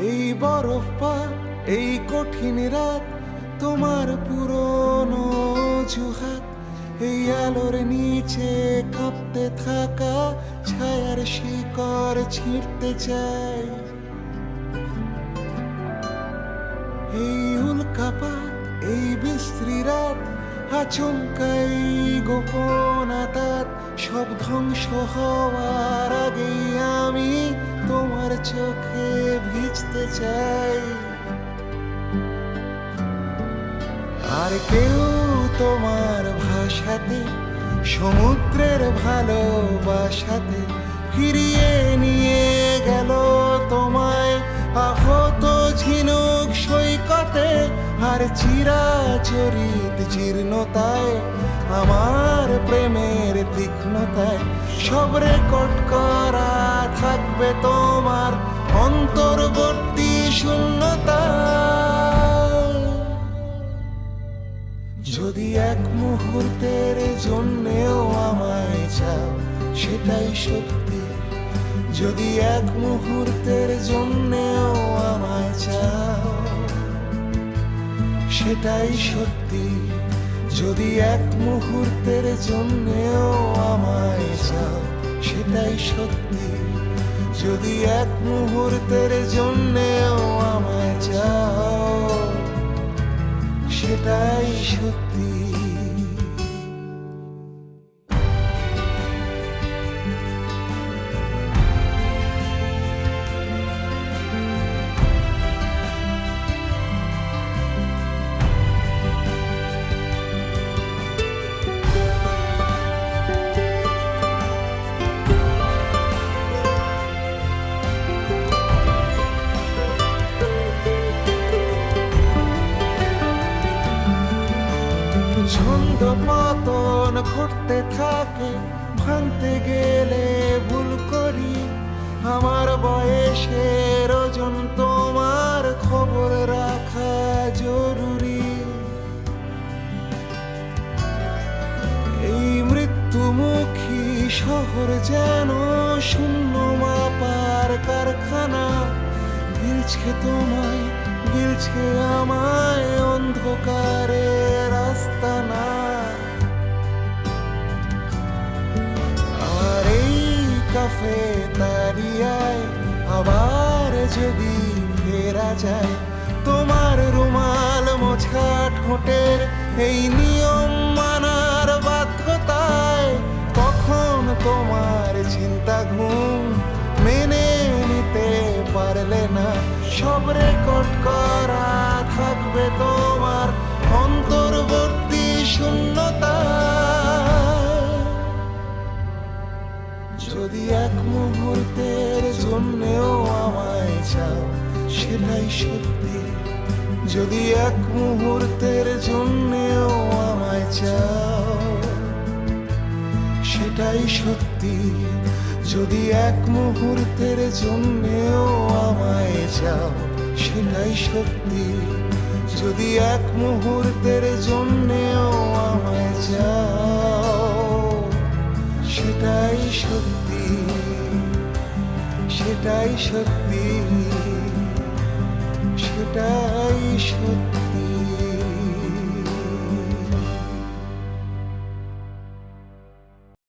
এই বরফপাত এই কঠিন রাত, তোমার পুরনো জুহাত এই আলোর নিচে কাঁপতে থাকা ছায়ার শিকড় ছিঁড়তে চাই। এই উল্কাপাত এই বিস্ত্রী রাত, আচমকাই গোপনাতাত সব ধ্বংস হওয়ার আগেই আমি তোমার চোখে ভিজতে চাই। আর কেউ তোমার ভাষাতে, সমুদ্রের ভালোবাসাতে ফিরিয়ে নিয়ে গেল তোমায়। আহত ঝিনুক সৈকতে আর চিরাচরিত জীর্ণতায়, আমার প্রেমের তীক্ষ্ণতায় সব রেকর্ড করা যদি এক মুহূর্তের জন্যেও আমায় চাও, সেটাই সত্যি। যদি এক মুহূর্তের জন্যেও আমায় চাও, সেটাই সত্যি। যদি এক মুহূর্তের জন্যেও আমায় চাও, সেটাই সত্যি। যদি এক মুহূর্তের জন্যেও আমায় চাও। সেটাই সত্যি। ছন্দ পতন ঘটতে থাকে, ভাঙতে গেলে ভুল করি। আমার বয়সের ওজন তোমার খবর রাখা জরুরি। এই মৃত্যুমুখী শহর যেন শূন্য মাপার কারখানা। গিলছে তোমায়, গিলছে আমায় অন্ধকারে। রাস্তা না আর এই কাফে তারিয়ায় আবার যদি ফেরা যায়, তোমার রুমাল মোছা ঠোঁটের এই নিয়ম মানার বাধ্যতায় কখন তোমার চিন্তা ঘুম মেনে নিতে পারলে না? সব রেকর্ড করা থাকবে তোমার যদি এক মুহূর্তের জন্যেও আমায় চাও, সেটাই সত্যি। যদি এক মুহূর্তের জন্যেও আমায় চাও, সেটাই সত্যি। যদি এক মুহূর্তের জন্যেও আমায় চাও, সেটাই সত্যি। যদি এক মুহূর্তের জন্যেও আমায় চাও সেটাই সত্যি সেটাই সত্যি সেটাই সত্যি।